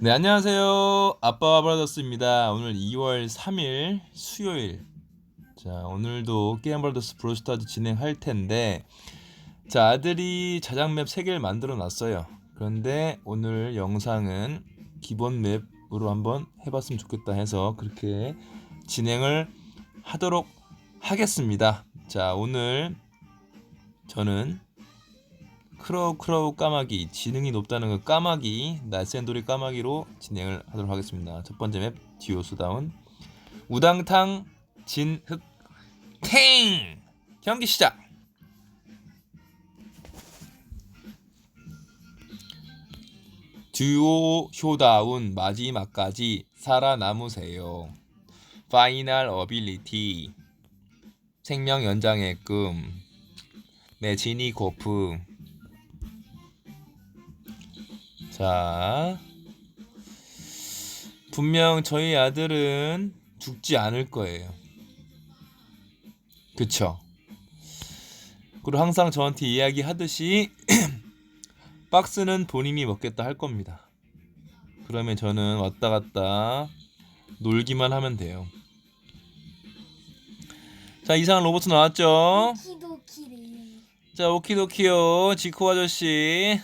네, 안녕하세요. 아빠와 브라더스입니다. 오늘 2월 3일 수요일. 자, 오늘도 게임 브라더스 브로스타즈 진행할 텐데, 자, 아들이 자작 맵 3개를 만들어 놨어요. 그런데 오늘 영상은 기본 맵으로 한번 해 봤으면 좋겠다 해서 그렇게 진행을 하도록 하겠습니다. 자, 오늘 저는 크로우 크로우 까마귀 지능이 높다는 그 까마귀 날쌘돌이 까마귀로 진행을 하도록 하겠습니다. 첫 번째 맵 디오스다운 우당탕 진흙 탱 경기 시작. 듀오 쇼다운 마지막까지 살아남으세요. 파이널 어빌리티 생명 연장의 꿈 매지니 고프 자, 분명 저희 아들은 죽지 않을 거예요. 그쵸? 그리고 항상 저한테 이야기하듯이 박스는 본인이 먹겠다 할 겁니다. 그러면 저는 왔다 갔다 놀기만 하면 돼요. 자, 이상한 로봇 나왔죠? 키도키를 자, 오키도키요. 지코 아저씨.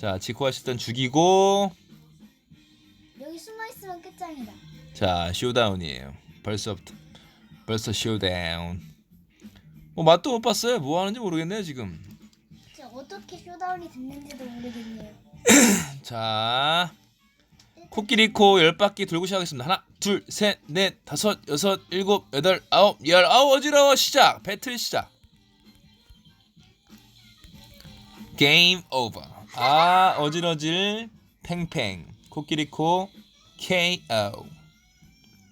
자, 지코 아저씨 일단 죽이고 여기 숨어 있으면 끝장이다. 자, 쇼다운이에요. 벌써부터 벌써 쇼다운. 뭐 맛도 못 봤어요. 뭐 하는지 모르겠네요, 지금. 진짜 어떻게 쇼다운이 됐는지도 모르겠네요. 자, 코끼리코 열 바퀴 돌고 시작하겠습니다. 하나, 둘, 셋, 넷, 다섯, 여섯, 일곱, 여덟, 아홉, 열, 아홉 어지러워 시작. 배틀 시작. 게임 오버. 아, 어질어질 팽팽. 코끼리코 KO.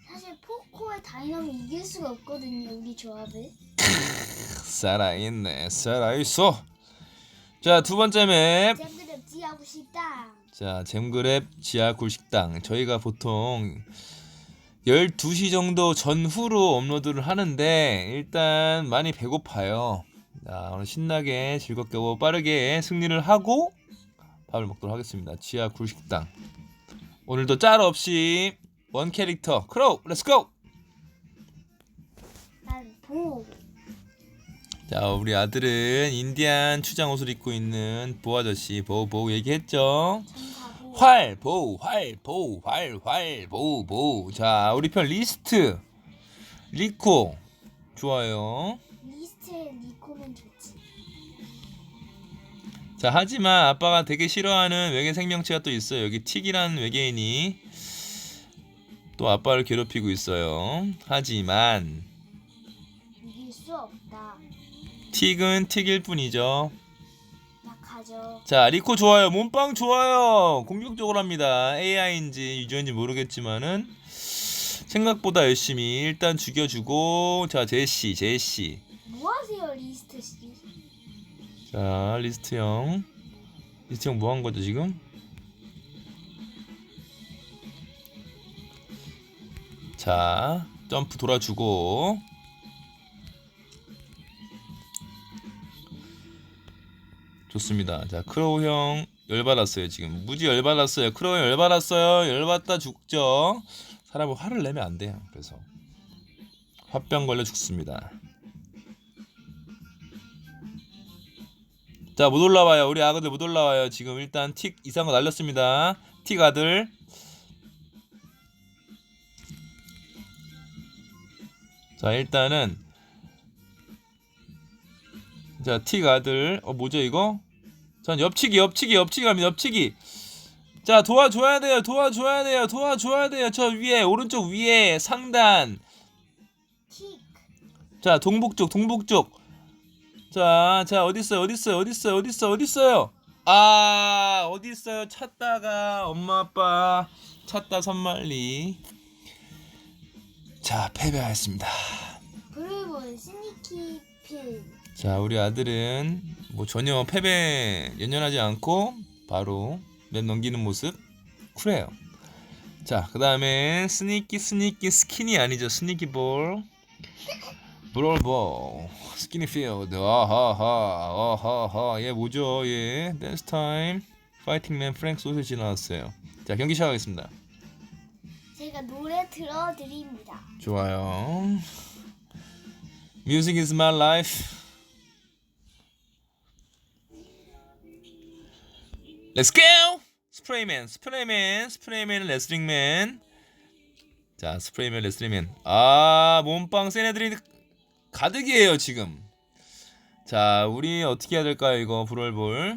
사실 포코의 다이너미 이길 수가 없거든요. 우리 조합을. 살아있네, 살아있어. 자, 두 번째 맵. 잼그랩 지하고 싶다. 자, 잼그랩 지하 굴식당. 저희가 보통 12시 정도 전후로 업로드를 하는데 일단 많이 배고파요. 자, 오늘 신나게 즐겁게 하고 빠르게 승리를 하고 밥을 먹도록 하겠습니다. 지하 굴식당. 오늘도 짤 없이 원 캐릭터 크로우 렛츠 고! 난 보. 자, 우리 아들은 인디안 추장 옷을 입고 있는 보 아 저씨 보보 얘기했죠. 활, 보, 활, 보, 활, 활, 보, 보. 자, 우리 편 리스트. 리코. 좋아요. 리스트에 니코면 좋지. 자, 하지만 아빠가 되게 싫어하는 외계 생명체가 또 있어요. 여기 틱이라는 외계인이 또 아빠를 괴롭히고 있어요. 하지만 이길 수 없다. 틱은 틱일 뿐이죠. 약하죠. 자, 리코 좋아요. 몸빵 좋아요. 공격적으로 합니다. AI인지 유저인지 모르겠지만은 생각보다 열심히 일단 죽여주고 자, 제시, 제시. 뭐 하세요 리스트 씨? 자, 리스트 형. 리스트 형 뭐 한 거죠, 지금? 자, 점프 돌아주고. 좋습니다. 자, 크로우 형 열받았어요, 지금. 무지 열받았어요. 크로우 형 열받았어요. 열받다 죽죠. 사람은 화를 내면 안 돼요. 그래서. 화병 걸려 죽습니다. 자, 못 올라와요. 우리 아가들 못 올라와요. 지금 일단 틱 이상한 거 날렸습니다. 틱 아들. 자, 일단은 자, 틱 아들. 어, 뭐죠, 이거? 전 옆치기, 옆치기, 옆치기 갑니다. 옆치기. 자, 도와줘야 돼요. 도와줘야 돼요. 도와줘야 돼요. 저 위에, 오른쪽 위에 상단. 틱. 자, 동북쪽, 동북쪽. 자, 자, 어디 있어요? 어디 있어요? 어디 있어요? 어디 있어요? 어디 있어요? 아, 어디 있어요? 찾다가 엄마 아빠 찾다 선말리. 자, 패배하였습니다. 브루볼 스니키 필. 자, 우리 아들은 뭐 전혀 패배 연연하지 않고 바로 맵 넘기는 모습 쿨해요. 자, 그 다음에 스니키 스니키 스키니 아니죠? 스니키 볼. 브롤볼 스키니 필드 아하하 아하하 얘 뭐죠 얘 댄스 타임 파이팅맨 프랭크 소세지 나왔어요 자 경기 시작하겠습니다. 제가 노래 들어드립니다. 좋아요. Music is my life. Let's go! 스프레이맨, 스프레이맨, 스프레이맨, 레슬링맨. 자, 스프레이맨, 레슬링맨. 아, 몸빵 센 애들이 가득이에요, 지금. 자, 우리 어떻게 해야 될까요, 이거, 브롤볼.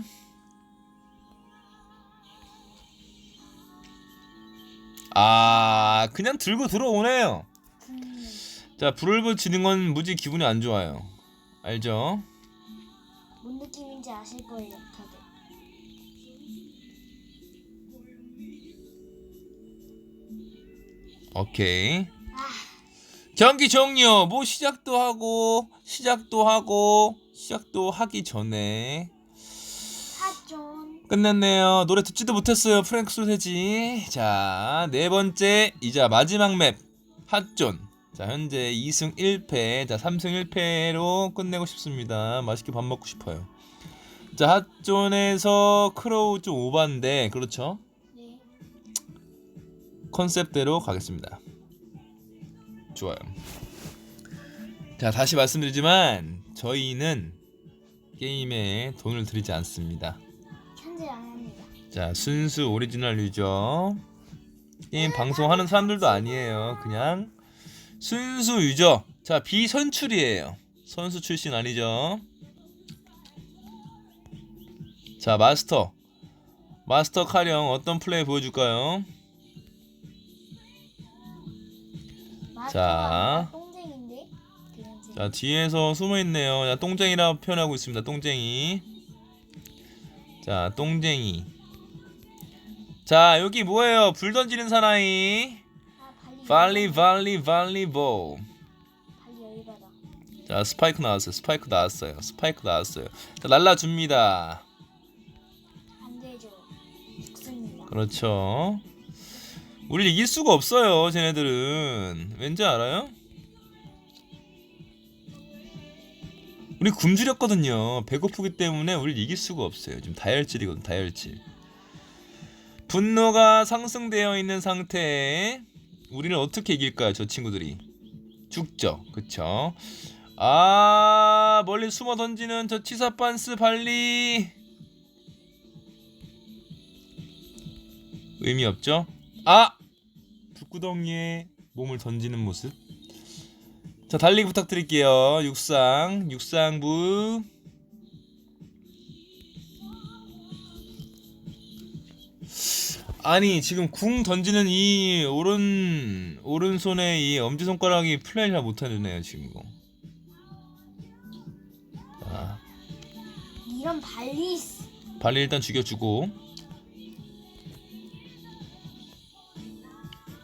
아, 그냥 들고 들어오네요. 음, 자, 불을 붙이는 건 무지 기분이 안 좋아요. 알죠? 뭔 느낌인지 아실 거예요, 다들. 오케이. 아, 경기 종료. 뭐 시작도 하고 시작도 하고 시작도 하기 전에. 끝났네요. 노래 듣지도 못했어요. 프랭크 소세지. 자, 네 번째 이자 마지막 맵 핫존. 자, 현재 2승 1패. 자, 3승 1패로 끝내고 싶습니다. 맛있게 밥 먹고 싶어요. 자, 핫존에서 크로우 좀 오반데 그렇죠? 네. 컨셉대로 가겠습니다. 좋아요. 자, 다시 말씀드리지만 저희는 게임에 돈을 들이지 않습니다. 현재 안 합니다. 자, 순수 오리지널 유저. 게임 방송하는 사람들도 아니에요. 그냥 순수 유저. 자, 비선출이에요. 선수 출신 아니죠. 자, 마스터. 마스터 카령 어떤 플레이 보여줄까요? 자. 똥쟁인데. 그냥 제자 뒤에서 숨어 있네요. 자 똥쟁이라 표현하고 있습니다. 똥쟁이. 자 똥쟁이. 자 여기 뭐예요? 불 던지는 사나이. 아, 발리. 발리 발리 발리볼. 자 스파이크 나왔어요. 스파이크 나왔어요. 스파이크 나왔어요. 자 날라 줍니다. 안 되죠. 죽습니다. 그렇죠. 우리 이길 수가 없어요. 쟤네들은 왠지 알아요? 우리 굶주렸거든요. 배고프기 때문에 우리 이길 수가 없어요. 지금 다혈질이거든. 다혈질. 분노가 상승되어 있는 상태에 우리는 어떻게 이길까요? 저 친구들이 죽죠. 그쵸? 아 멀리 숨어 던지는 저 치사반스 발리 의미 없죠? 아! 북구덩이에 몸을 던지는 모습. 자, 달리기 부탁드릴게요. 육상, 육상부. 아니, 지금 궁 던지는 이 오른 오른손에 이 엄지 손가락이 플레이 잘 못하네요, 지금 이거. 자, 이런 발리스. 발리 일단 죽여주고.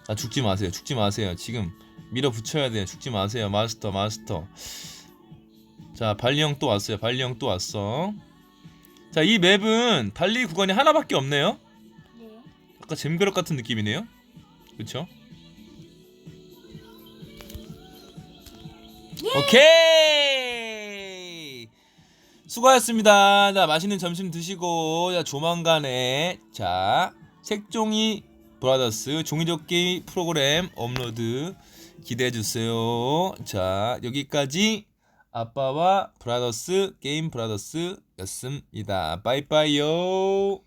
아 죽지 마세요. 죽지 마세요. 지금 밀어붙여야 돼요. 죽지 마세요. 마스터 마스터. 자 발리 형 또 왔어요. 발리 형 또 왔어. 자 이 맵은 달리기 구간이 하나밖에 없네요. 네. 아까 잼그럭 같은 느낌이네요. 그렇죠? 오케이. 수고하셨습니다. 자 맛있는 점심 드시고 자 조만간에 자 색종이 브라더스 종이접기 프로그램 업로드 기대해 주세요. 자 여기까지 아빠와 브라더스 게임 브라더스였습니다. 빠이빠이요.